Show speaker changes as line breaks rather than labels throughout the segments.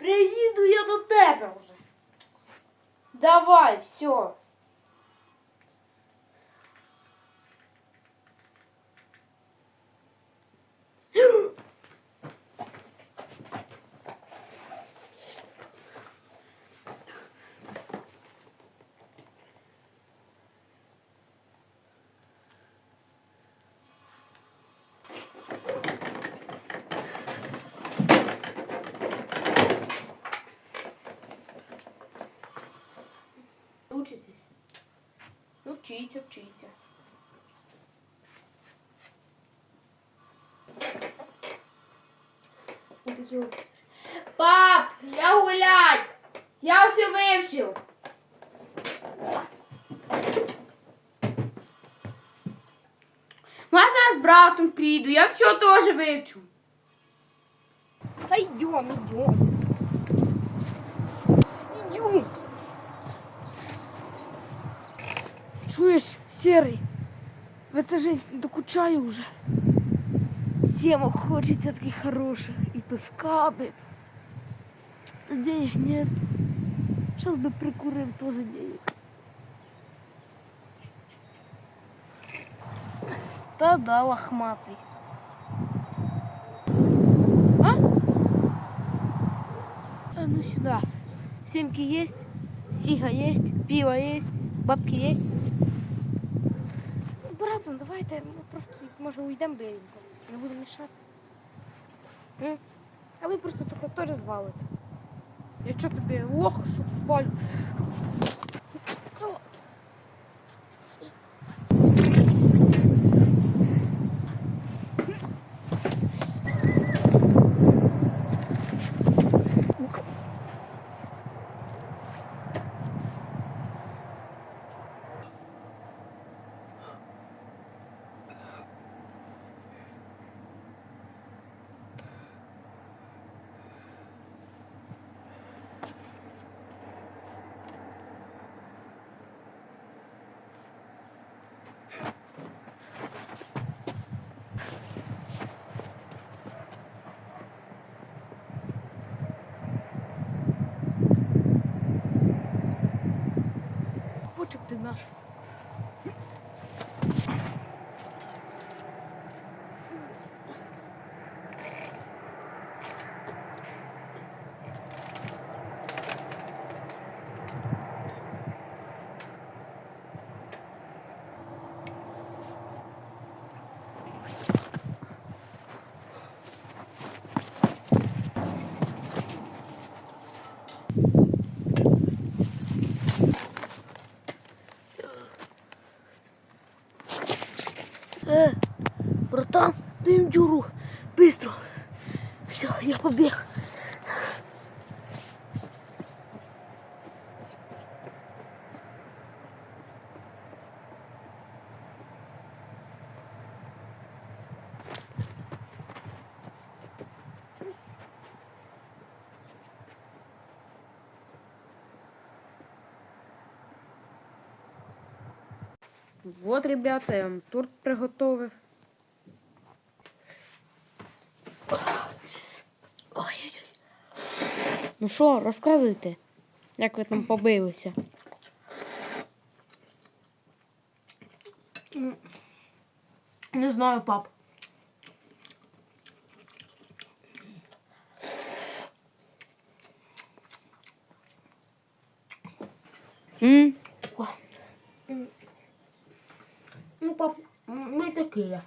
приїду я до тебе вже. Давай, все. Учіться, вчіться. Пап, я гулять! Я все вивчив. Можна я з братом піду, я все теж вивчу.
Та йдем, Серий? В це ж докучаю вже. Всем хочеться таких хороших. И пивка бы. Денег нет. Сейчас бы прикурил тоже денег. Та да, лохматый. А? А ну сюда. Семки есть, сига есть, пиво есть, бабки есть. З братом давайте ми просто може уйдемо берегом. Не будемо мішати. А ви просто тільки теж звалите. Я що тобі лох, щоб звалю? marche. Дай дюру. Быстро. Все, я побег.
Вот, ребята, я вам торт приготовив. Ну що, розказуйте, як ви там побилися.
Не знаю, пап.
М?
Ну, пап, ми такі.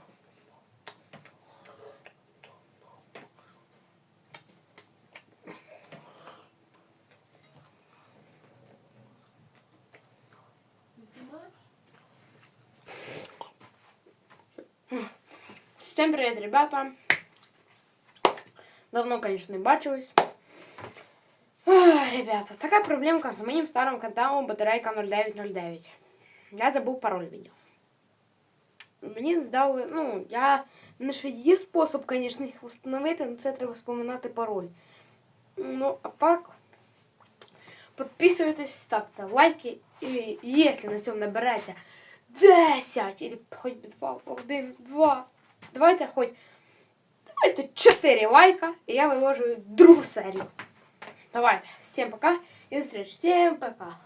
Всем привет, ребята. Давно, конечно, не бачились. Ах, Ребята, така проблемка з моїм старим каналом батарейка 0909. Я забув пароль від нього. Мені здали, ну, я. в мене ще є спосіб, звісно, їх встановити, але це треба споминати пароль. Ну, а так. Підписуйтесь, ставте лайки. І якщо на цьому набереться 10 или хоч би 2, 1, 2. Давайте хоч. Давайте 4 лайка, і я виложу другу серію. Давайте. Всем пока. И до встречи. Всем пока.